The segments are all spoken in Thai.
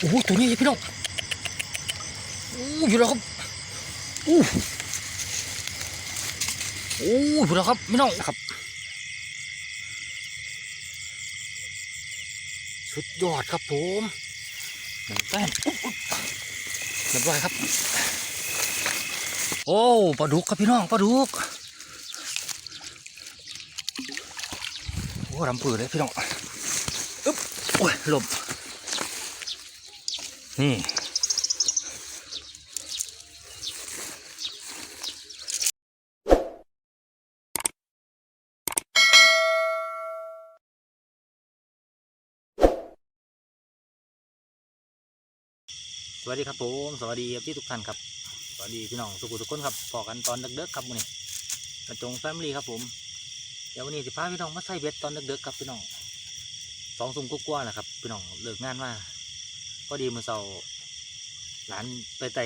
โอ้โหตัวนี้พี่น้องโอ้อยู่แล้วครับโอ้โอ้อยู่แล้วครับพี่น้องครับ สุดยอดครับผมหนึ่งแต้มเรียบร้อยครับ โอ้ปลาดุกครับพี่น้องปลาดุกโอ้รำปือเลยพี่น้องอึ๊บโอ้ยหลบ นี่ สวัสดีครับผมสวัสดีพี่ทุกท่านครับ สวัสดีพี่น้องทุกคนทุกคนครับพอกันตอนเด็กๆครับวันนี้กระจงแฟมิลี่ครับผมเดี๋ยววันนี้สิพาพี่น้องมาใส่เบ็ดตอนเด็กๆครับพี่น้องสองสุ่มกว่าๆแหละครับพี่น้องเลิกงานมา ก็ดีมือเสาหลานไปไต่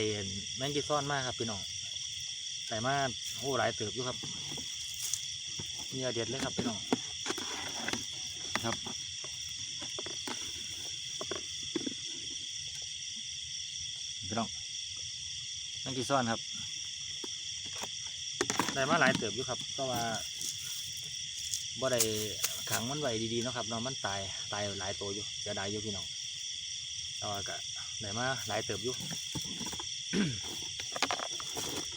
แมงจีซ่อนมากครับพี่น้องไต่มาโอ้หลายเติบอยู่ครับเนื้อเด็ดเลยครับพี่น้องครับพี่น้องนั่งกีซ่อนครับได้มาหลายเติบอยู่ครับ ก็ว่าบ่ได้ขังมันไว้ดีๆเนาะครับเนาะมันตายตายหลายตัวอยู่เสียดายอยู่พี่น้อง แต่ว่าก็ได้มาหลายเติบอยู่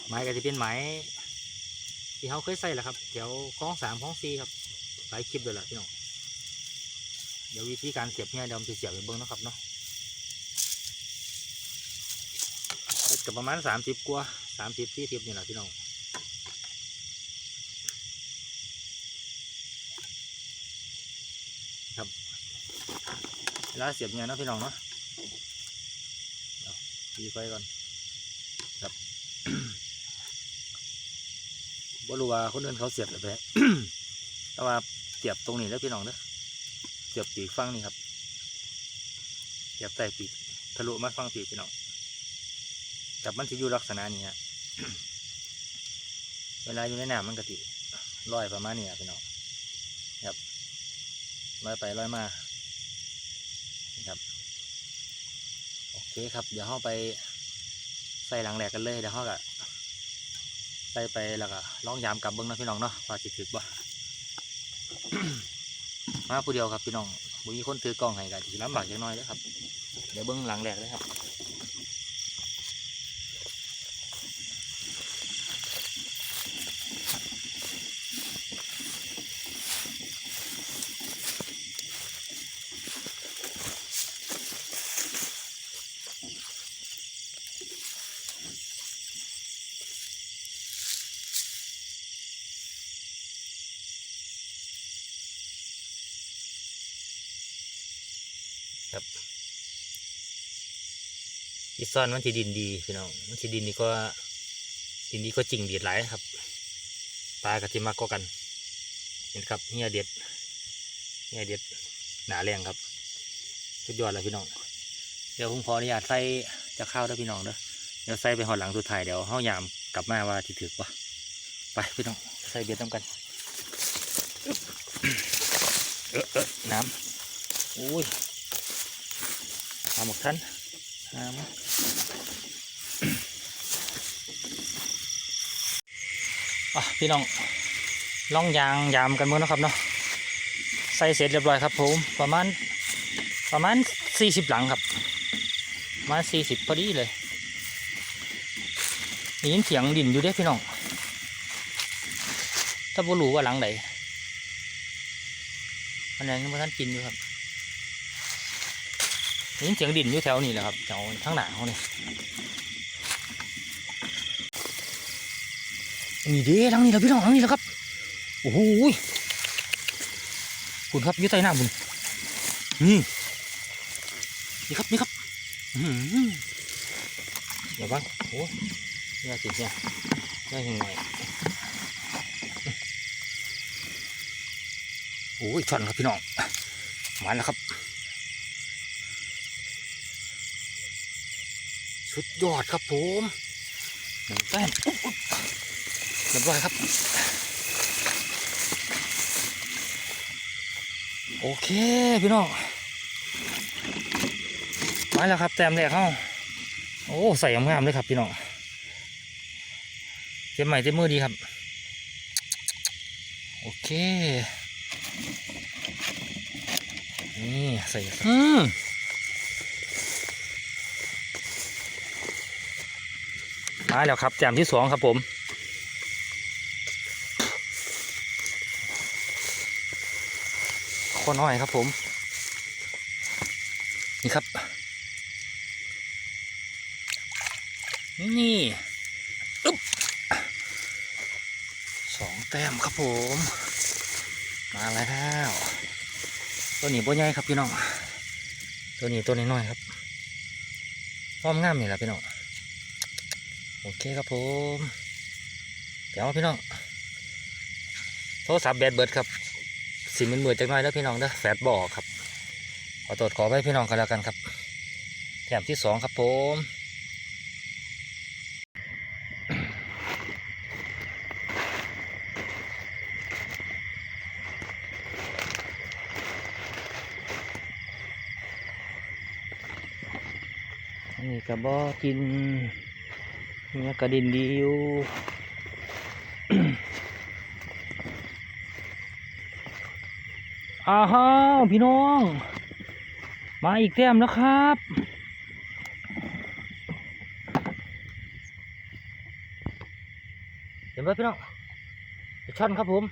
ไม้ก็จะเป็นไม้ที่เขาเคยใส่แหละครับแถวคลองสามคลองสี่ครับหลายคลิปเลยแหละพี่น้องเดี๋ยววิธีการเสียบเนี่ยเดี๋ยวผมจะเสียบไปเบิ้งนะครับเนาะเฮ็ดกับประมาณสามสิบกว่าสามสิบสี่สิบนี่แหละพี่น้องครับเวลาเสียบเนี่ยนะพี่น้องเนาะ ดี๋ยวดีไฟก่อนครับบรูว่าคนอื่นเขาเสียบแบบไหนแต่ว่าเสียบตรงนี้แล้วพี่น้องเด้อเสียบปีกฟังนี่ครับเสียบใต้ปีกทะลุมาฟังปีกพี่น้องกับมันจะอยู่ลักษณะนี้ฮะเวลาอยู่ในน้ำมันก็ติลอยประมาณนี้พี่น้องครับลอยไปลอยมาครับ โอเคครับ เดี๋ยวเข้าไปใส่หลังแหลกกันเลยเดี๋ยวเขากะใส่ไปแล้วก็ลองยามกลับเบิ้งนะพี่น้องเนาะว่าสิถึกบ่มาผู้เดียวครับพี่น้องบุมีคนถือกล้องให้กันสิลำบากจังน้อยเลยครับ เดี๋ยวเบิ้งหลังแหลกเลยครับ ซ่อนมันที่ดินดีพี่น้องมันที่ดินนี่ก็ดินดีก็จริงดีดหลายครับปลากระติมากก็กัน เห็นครับเฮียเด็ดเฮียเด็ดหนาแรงครับสุดยอดเลยพี่น้องเดี๋ยวผมขออนุญาตใส่จะเข้าวด้อพี่น้องเด้อเดี๋ยวใส่ไปหอดหลังสุดท้ายเดี๋ยวเฮายามกลับมาว่าที่ถือปะไปพี่น้องใส่เบียดน้ำกันเออเออน้ำโอ้ยหาหมกทัน หามาอะพี่น้องล่องยางยามกันเมื่อนะครับเนาะใส่เสร็จเรียบร้อยครับผมประมาณประมาณสี่สิบหลังครับประมาณสี่สิบพอดีเลยได้ยินเสียงดินอยู่เด้พี่น้องถ้าบ่รู้ว่าหลังไหนอันนั้นยังบ่ทันกินอยู่ครับ นี่เสียงดินอยู่แถวนี้แหละครับแถวข้างหน้าเขาเนี่ยนี่เด้ทางนี้แหละพี่น้องทางนี้แหละครับโอ้โหคุณครับยู่ใต้น้ำคุณนี่นี่ครับนี่ครับเดี๋ยวบ้างโอ้ยนี่สิเนี่ยได้ยังไงโอ้ยช่อนครับพี่น้องมาแล้วครับ สุดยอดครับผมหนึ่งแต้มอุ๊บอุ๊บเรียบร้อยครับ โอเคพี่น้องมาแล้วครับแต้มแรกเข้าโอ้ใส่งามๆเลยครับพี่น้องเต็มใหม่เต็มมือดีครับ โอเคนี่ใส่อืม มาแล้วครับแต้มที่สองครับผมข้อน้อยครับผม นี่ครับ นี่อึ๊บสองแต้มครับผม มาแล้วตัวนี้บ่ใหญ่ครับพี่น้อง ตัวนี้ตัวน้อยๆครับพร้อมงามนี่แหละพี่น้อง โอเคครับผมเดี๋ยวพี่น้องโทรศัพท์แบตเบิดครับสิมันมือจักน่อยแล้วพี่น้องเด้อแฟดบอกครับขอตรวจขอไปพี่น้องกันแล้วกันครับแถมที่สองครับผมนนี้กระบอกกิน เนี่ยกระดินดีอยู่อ้าวพี่น้อง มาอีกแต้มแล้วครับเห็นไหมพี่น้องช่อนครับผม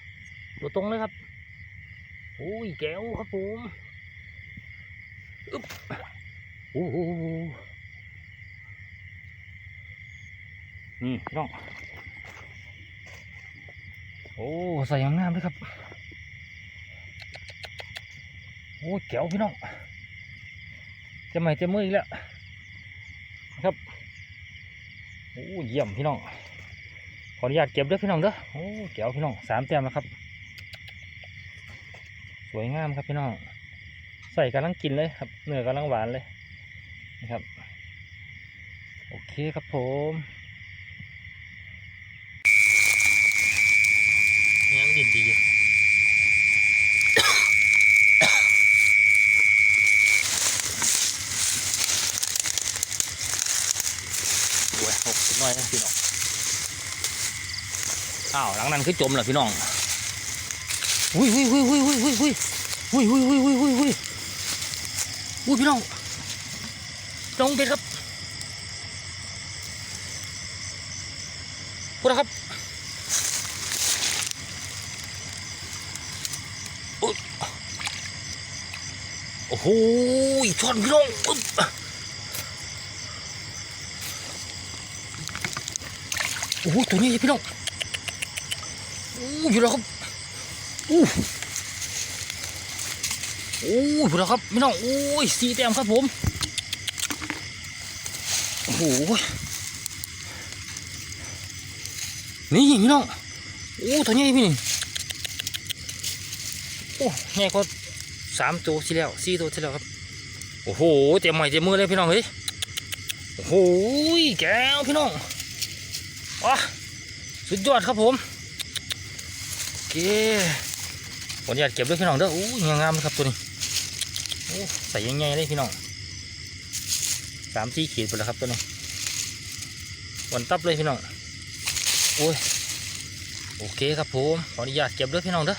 ตัวตรงเลยครับโอ้ยแก้วครับผมอึ๊บโอ้โห นี่พี่น้อง โอ้ใส่งงามๆเลยครับ โอ้ยแก้วพี่น้อง จะไม่จะมืออีกแล้วครับ โอ้เยี่ยมพี่น้อง ขออนุญาตเก็บด้อพี่น้องเด้อ โอ้แก้วพี่น้องสามแต้มแล้วครับ สวยงามครับพี่น้อง ใส่กำลังกินเลยครับ เนื้อกำลังหวานเลยนะครับ โอเคครับผมยัง ดินดีอยู่โอ้ยหกสิบน้อยนะพี่น้องอ้าวหลังนั้นคือจมเหรอพี่น้องอุ้ยอุ้ยอุ้ยอุ้ยอุ้ยอุ้ยอุ้ยอุ้ยอุ้ยอุ้ยอุ้ยอุ้ยอุ้ยอุ้ยพี่น้องน้องเด็ดครับพูดนะครับอุ๊ยโอ้โหช่อนพี่น้องอึ๊บโอ้โหตัวนี้พี่น้องโอ้อยู่แล้วครับโอ้โอ้อยู่แล้วครับพี่น้องโอ้ยสีแต้มครับผมโอ้โหนี่พี่น้องโอ้ตัวนี้พี่นี่โอ้แง่ก็ สามตัวที่แล้วสี่ตัวที่แล้วครับโอ้โหเต็มใหม่เต็มมือเลยพี่น้องเฮ้ยโอ้โหแก้วพี่น้องว้าสุดยอดครับผมโอเคขออนุญาตเก็บด้วยพี่น้องเด้ออู้ยงามเลยครับตัวนี้โอ้ใส่ยังไงเลยพี่น้องสามสี่ขีดไปแล้วครับตัวนี้วันตับเลยพี่น้องโอ้ยโอเคครับผมขออนุญาตเก็บด้วยพี่น้องเด้อ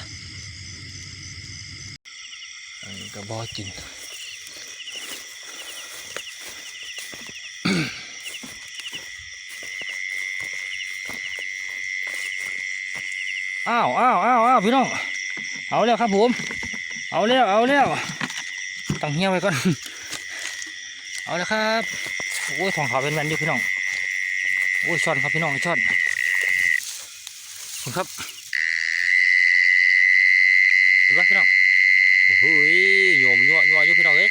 อันนี้ ก็บ่กินอ้าวอ้าวอ้าวอ้าวพี่น้องเอาแล้วครับผม เอาแล้วเอาแล้วตั้งเหี้ยไว้ก่อนเอาแล้วครับโอ้ยทองขาวเป็นแมนอยู่พี่น้องโอ้ยช้อนครับพี่น้องช้อนคุณครับเห็นปะพี่น้อง โอ้โหโยมยัวยัวอยู่พี่น้องเอ้ย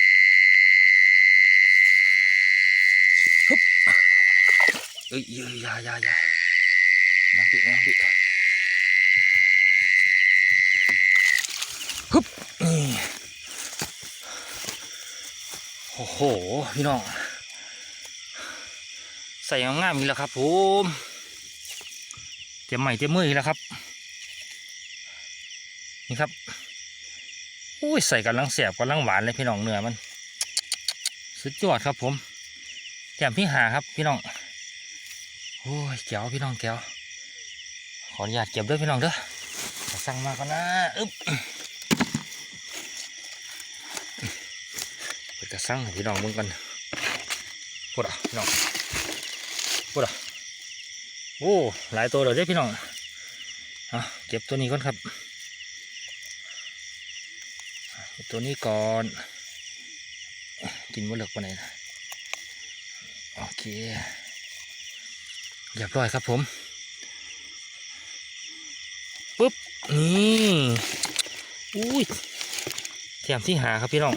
ฮึบเอ้ยเอ้ยอยาอยาอยาน้ำพี่น้ำพี่นี่โอ้โห พี่น้อง ใส่งามๆอีกแล้วครับผมเตรียมใหม่เตรียมมืออีกแล้วครับ นี่ครับอุ้ยใส่กำลังแสบกำลังหวานเลยพี่น้องเนื้อมันสสุดยอดครับผมแต้มที่หาครับพี่น้อง โอ้ยแก้วพี่น้องแก้วขออนุญาตเก็บด้วยพี่น้องเด้อสั่งมาก่อนนะอึ๊บเปิดกระสั่งพี่น้องมึงกันพูดอะพี่น้องพูดอะโอ้หลายตัวเลยเด้อพี่น้องอะเก็บตัวนี้ก่อนครับตัวนี้ก่อนกินมะเลือกปานไหนนะโอเค เรียบร้อยครับผมปุ๊บนี่อุ้ยแถมที่หาครับพี่น้อง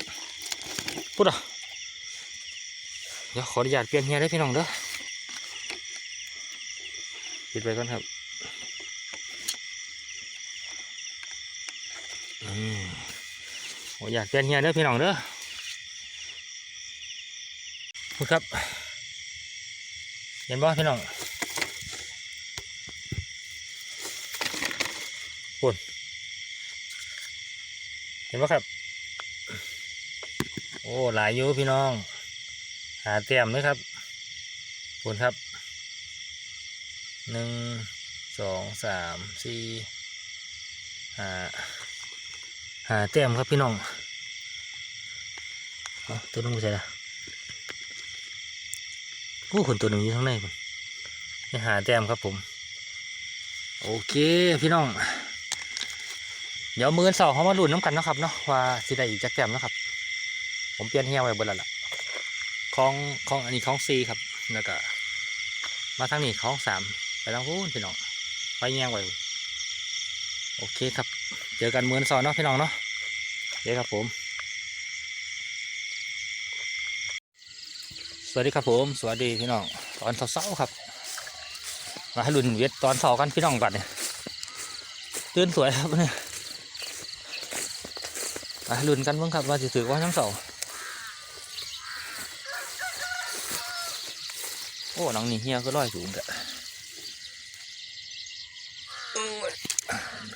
ปุ๊ดอะเดี๋ยวขออนุญาตเปลี่ยนเฮียได้พี่น้องเด้อปิดไปก่อนครับอืออนุญาตเปลี่ยนเฮียได้อพี่น้องเด้อพูดครับ เห็นบ่พี่น้อง พูดเห็นบ่ครับ โอ้หลายอยู่พี่น้อง หาเตรียมเลยครับพูดครับหนึ่งสองสามสี่หาหาเตรียมครับพี่น้องตัวนึงไปใส่ละผู้คนตัวหนึ่งอยู่ข้างในผมไปหาแต้มครับผม โอเค พี่น้อง เดี๋ยวมือเสาเขามาลุ้นน้ำกันนะครับเนาะว่าสิได้อีกจักแต้มนะครับ ผมเปลี่ยนเฮียไว้บนล้วล่ะของของอันนี้ของซีครับแล้วก็มาทางนี้ของสามไปทางพูนพี่น้องไปแย่งไว้โอเคครับ เจอกันมือเสาเนาะพี่น้องเนาะเดี๋ยวครับผม สวัสดีครับผม สวัสดีพี่น้องตอนเช้าครับมาให้รุ่นเวทตอนเช้ากันพี่น้องบัดเนี่ยตื่นสวยครับเนี่ย มาให้รุ่นกันเบ้างครับว่าจะถือว่าทั้งเสาโอ้น้องนี่เฮียก็ลอยสูงกะ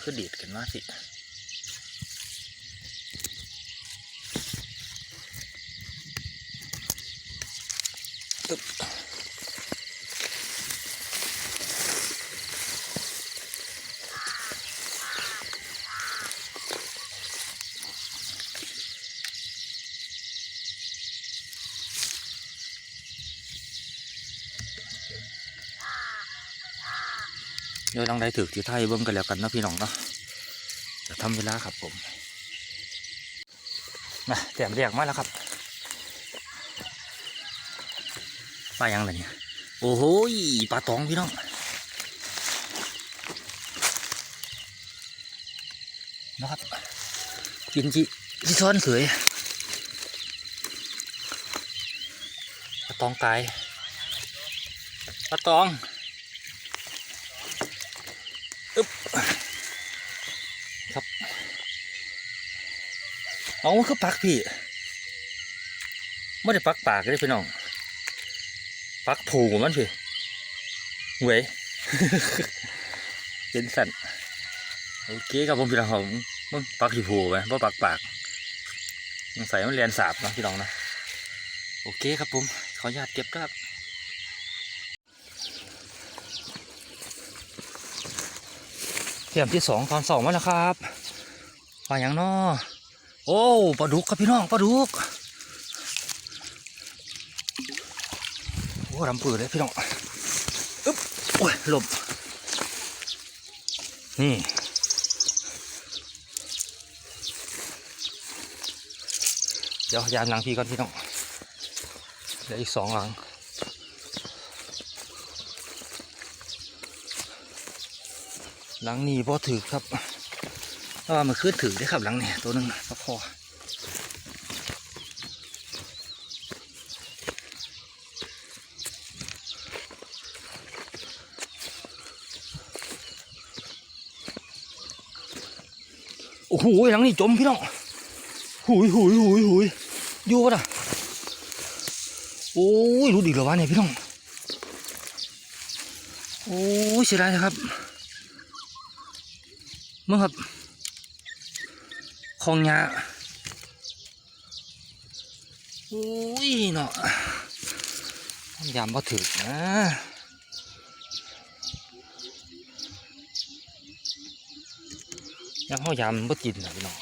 คือดีดกันมากสิเดี๋ ยวลองได้ถือที่ไทยเบิ้งกันแล้วกันนะพี่น้องเนาะจะทำเวลาครับผมมาแต้มเรียกมาแล้วครับปลายังไงเนี่ยโอ้โหปลาตองพี่น้องนะครับกินจิจิซ้อนเสยปลาตองกายปลาตอง อึ๊บครับ เอาคือปักพี่ไม่ได้ปักปากเลยพี่น้องปักผูกมันพี่เว้ยเป็นสันโอเคครับผมพี่น้องผมมึงปักที่ผูกไหมเพราะปักปากสงสัยมันเรียนสาบเนาะพี่น้องนะโอเคครับผมขออนุญาตเก็บครับเทียมที่สองตอนสองมาแล้วครับปลาอย่างนอ โอ้ปลาดุกครับพี่น้องปลาดุกโอ้รำปืดเลยพี่น้องอึ๊บโอ้ยหลบนี่เดี๋ยวยามหลังพี่ก่อนพี่น้องเดี๋ยวอีกสองหลังหลังนี้พอถือครับ เพราะว่ามันขึ้นถือได้ครับหลังนี้ตัวหนึ่งก็พอโอ้โหหลังนี้จมพี่น้องหุยหุยหุยหุยอยู่ปะล่ะโอ้ยรู้ดีเหรอวะเนี่ยพี่น้องโอ้ยเสียดายนะครับมึงครับ ของยาอุ้ยเนาะยามบ่ถึกนะยามเขายามมันกินนะพี่น้อง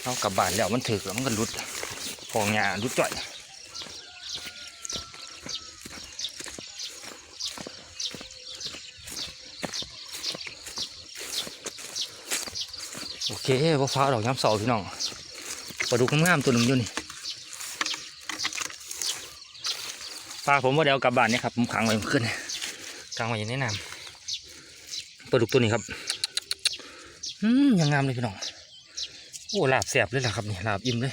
เขากลับบ้านแล้วมันถึกแล้วมันก็รุดฟองหญ้าหลุดจ่อย โอเคว่าฟ้าดอกย้ำเสาพี่น้องปลาดุกงามๆตัวหนึ่งอยู่นี่ปลาผมว่าเดี๋ยวกลับบ้านเนี่ยครับผมขังไว้เมื่อคืนกลางไว้อย่างแนะนำปลาดุกตัวนี้ครับอืมยังงามเลยพี่น้องโอ้ลาบแสบเลยล่ะครับนี่ลาบอิ่มเลย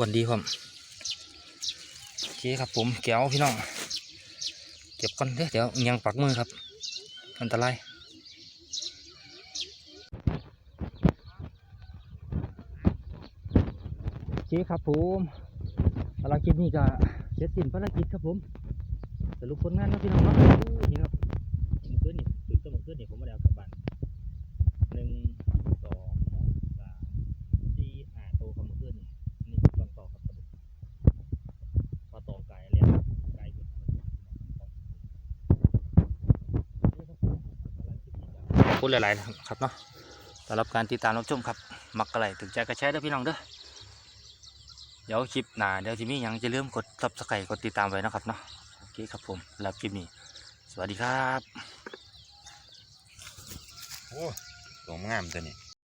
วันดีครับโอเคครับผมแก้วพี่น้องเก็บก่อนเด้อเดี๋ยวยังปักมือครับ อันตราย โอเคครับผมภารกิจนี้ก็เสร็จสิ้นภารกิจครับผมสรุปผลงานนะพี่น้องเนาะนี่ครับมื่อคืนนี่ถึงตัวมื่อคืนนี่ผมม่ได้เอากลับบ้านหนึ่งสองสามสี่ห้าโตวครับเมื่อคืนนี่นี่คือตอนต่อครับกระดูกพอตอไก่แล้วไก่เป็นธรรมชาติขอบคุณหลายๆครับเนาะสำหรับการติดตามรับชมครับ มักกะไหลถึงใจกระแชร์เด้อพี่น้องเด้อ เดี๋ยวคลิปหน้าเดี๋ยวจะมียังจะเริ่มกดซับสไครต์กดติดตามไว้นะครับเนาะโอเคครับผมสำหรับคลิปนี้ สวัสดีครับ โอ้สวยงามตัวนี้